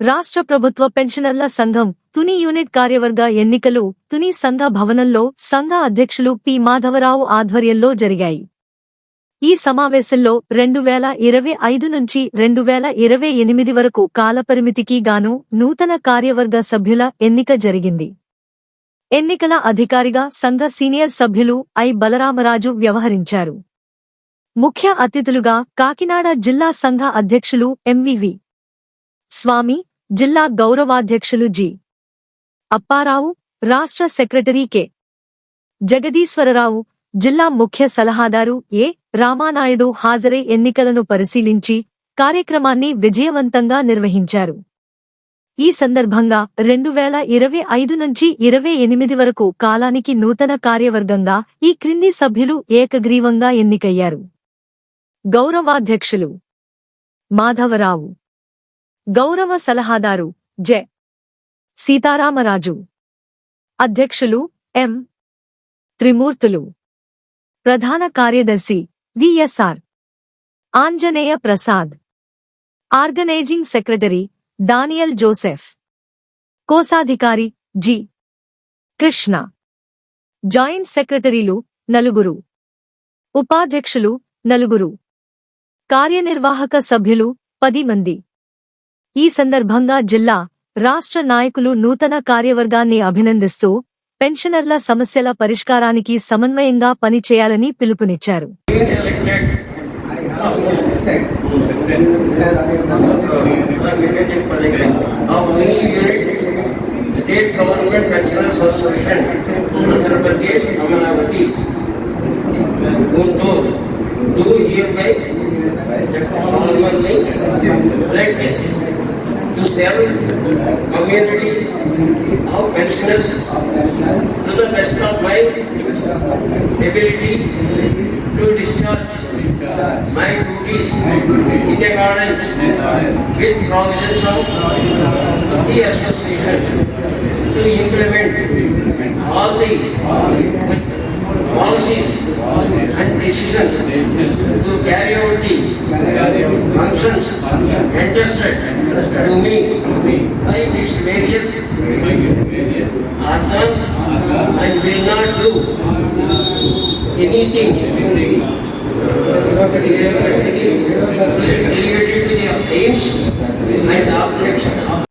రాష్ట్ర ప్రభుత్వ పెన్షనర్ల సంఘం తుని యూనిట్ కార్యవర్గ ఎన్నికలు తుని సంఘ భవనంలో సంఘ అధ్యక్షులు పి. మాధవరావు ఆధ్వర్యంలో జరిగాయి. ఈ సమావేశంలో రెండు వేల ఇరవై ఐదు నుంచి రెండు వేల ఇరవై ఎనిమిది వరకు కాలపరిమితికి గాను నూతన కార్యవర్గ సభ్యుల ఎన్నిక జరిగింది. ఎన్నికల అధికారిగా సంఘ సీనియర్ సభ్యులు ఐ. బలరామరాజు వ్యవహరించారు. ముఖ్య అతిథులుగా కాకినాడ జిల్లా సంఘ అధ్యక్షులు ఎంవివి స్వామి జిల్లా గౌరవాధ్యక్షులు జి. అప్పారావు రాష్ట్ర సెక్రటరీ కె. జగదీశ్వరరావు జిల్లా ముఖ్య సలహాదారు ఏ. రామానాయుడు హాజరై ఎన్నికలను పరిశీలించి కార్యక్రమాన్ని విజయవంతంగా నిర్వహించారు. ఈ సందర్భంగా రెండు వేల ఇరవై ఐదు నుంచి ఇరవై ఎనిమిది వరకు కాలానికి నూతన కార్యవర్గంగా ఈ క్రింది సభ్యులు ఏకగ్రీవంగా ఎన్నికయ్యారు. గౌరవాధ్యక్షులు మాధవరావు గౌరవ సలహాదారు జె. సీతారామరాజు. అధ్యక్షులు ఎం. త్రిమూర్తులు. ప్రధాన కార్యదర్శి VSR Anjaneya Prasad. Organizing secretary Daniel Joseph. కోశాధికారి జి. కృష్ణ. జాయింట్ సెక్రటరీలు నలుగురు. ఉపాధ్యక్షులు నలుగురు. కార్యనిర్వాహక సభ్యులు పది మంది. ఈ సందర్భంగా జిల్లా రాష్ట్ర నాయకులు నూతన కార్యవర్గాన్ని అభినందిస్తూ పెన్షనర్ల సమస్యల పరిష్కారానికి సమన్వయంగా పనిచేయాలని పిలుపునిచ్చారు. Of to serve community of pensioners to the best of my ability to discharge my duties in accordance with provisions of the association to implement all the policies and decisions to carry out the functions entrusted to me by its various organs and will not do anything related to the aims and objects